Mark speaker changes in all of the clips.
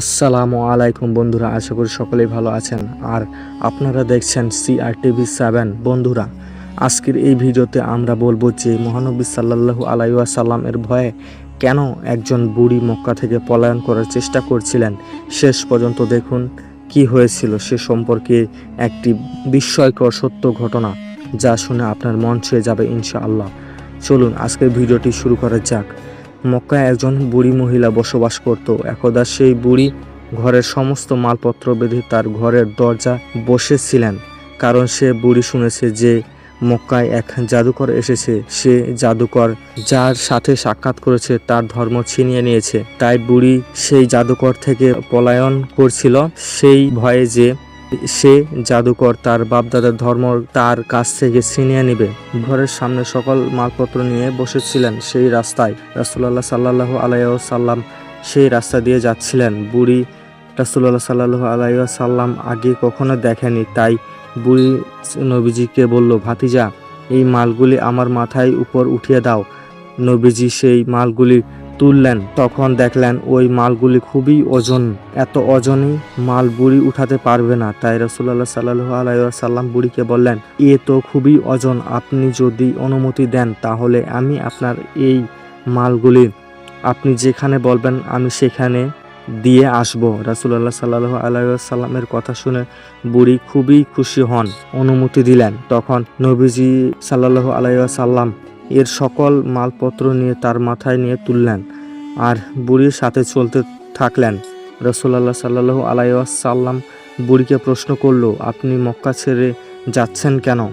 Speaker 1: আসসালামু আলাইকুম বন্ধুরা, আশা করি সকলেই ভালো আছেন। আর আপনারা দেখছেন সিআর টিভি সেভেন বন্ধুরা, আজকের এই ভিডিওতে আমরা বলব যে মহানবী সাল্লাল্লাহু আলাইসাল্লাম এর ভয়ে কেন একজন বুড়ি মক্কা থেকে পলায়ন করার চেষ্টা করছিলেন? শেষ পর্যন্ত দেখুন কি হয়েছিল। সে সম্পর্কে একটি বিস্ময়কর সত্য ঘটনা যা শুনে আপনার মন ছুঁয়ে যাবে ইনশাআল্লাহ। চলুন, আজকের ভিডিওটি শুরু করা যাক। মক্কায় একজন বুড়ি মহিলা বসবাস করত। একদা সেই বুড়ি ঘরের সমস্ত মালপত্র বেঁধে তার ঘরের দরজা বসেছিলেন, কারণ সে বুড়ি শুনেছে যে মক্কায় এক জাদুকর এসেছে। সে জাদুকর যার সাথে সাক্ষাৎ করেছে, তার ধর্ম ছিনিয়ে নিয়েছে। তাই বুড়ি সেই জাদুকর থেকে পলায়ন করছিল। সেই ভয়ে যে সে জাদুকর তার বাপদাদার ধর্ম তার কাছ থেকে ছিনিয়ে নেবে। ঘরের সামনে সকল মালপত্র নিয়ে বসেছিলেন সেই রাস্তায়। রাসুল্লাহ সাল্লাহ আলাইসাল্লাম সেই রাস্তা দিয়ে যাচ্ছিলেন। বুড়ি রাসুল্লাহ সাল্লাহ আলাইসাল্লাম আগে কখনো দেখেনি। তাই বুড়ি নবীজিকে বলল, ভাতিজা, এই মালগুলি আমার মাথায় উপর উঠিয়ে দাও। নবীজি সেই মালগুলি তুললেন, তখন দেখলেন ওই মালগুলি খুবই ওজন। এত ওজনই মাল বুড়ি উঠাতে পারবে না। তাই রসুল্লাহ সাল্লু আলাইসাল্লাম বুড়িকে বললেন, এ তো খুবই ওজন, আপনি যদি অনুমতি দেন, তাহলে আমি আপনার এই মালগুলি আপনি যেখানে বলবেন, আমি সেখানে দিয়ে আসব। রাসুল্লাহ সাল্লাহ আলাইসাল্লামের কথা শুনে বুড়ি খুবই খুশি হন, অনুমতি দিলেন। তখন নবীজি সাল্লাহ আলাইসাল্লাম এর সকল মালপত্র নিয়ে তার মাথায় নিয়ে তুললেন আর বুড়ির সাথে চলতে থাকলেন। রসুল্লাহ সাল্লাহ আলাইসাল্লাম বুড়িকে প্রশ্ন করল, আপনি মক্কা ছেড়ে যাচ্ছেন কেন?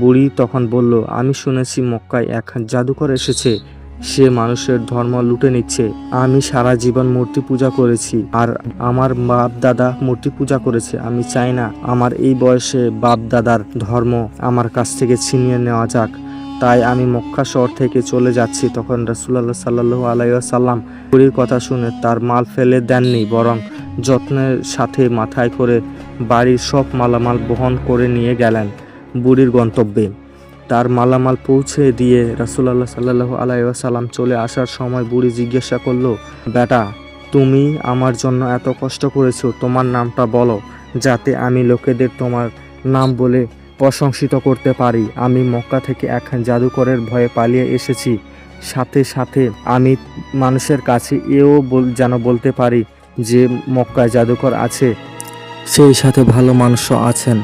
Speaker 1: বুড়ি তখন বলল, আমি শুনেছি মক্কায় এক জাদুকর এসেছে। সে মানুষের ধর্ম লুটে নিচ্ছে। আমি সারা জীবন মূর্তি পূজা করেছি আর আমার বাপ দাদা মূর্তি পূজা করেছে। আমি চাই না আমার এই বয়সে বাপ দাদার ধর্ম আমার কাছ থেকে ছিনিয়ে নেওয়া যাক। তাই আমি মক্কা শহর থেকে চলে যাচ্ছি। তখন রাসুল্লাহ সাল্লু আলাইসাল্লাম বুড়ির কথা শুনে তার মাল ফেলে দেননি, বরং যত্নের সাথে মাথায় করে বাড়ির সব মালামাল বহন করে নিয়ে গেলেন বুড়ির গন্তব্যে। তার মালামাল পৌঁছে দিয়ে রাসুল্লাহ সাল্লাহ আলাইসাল্লাম চলে আসার সময় বুড়ি জিজ্ঞাসা করল, বেটা, তুমি আমার জন্য এত কষ্ট করেছ, তোমার নামটা বলো, যাতে আমি লোকেদের তোমার নাম বলে প্রশংসিত করতে পারি। আমি মক্কা থেকে এক জাদুকরের ভয়ে পালিয়ে এসেছি। সাথে সাথে আমি মানুষের কাছে এও যেন বলতে পারি যে মক্কায় জাদুকর আছে। সেই সাথে ভালো মানুষও আছেন।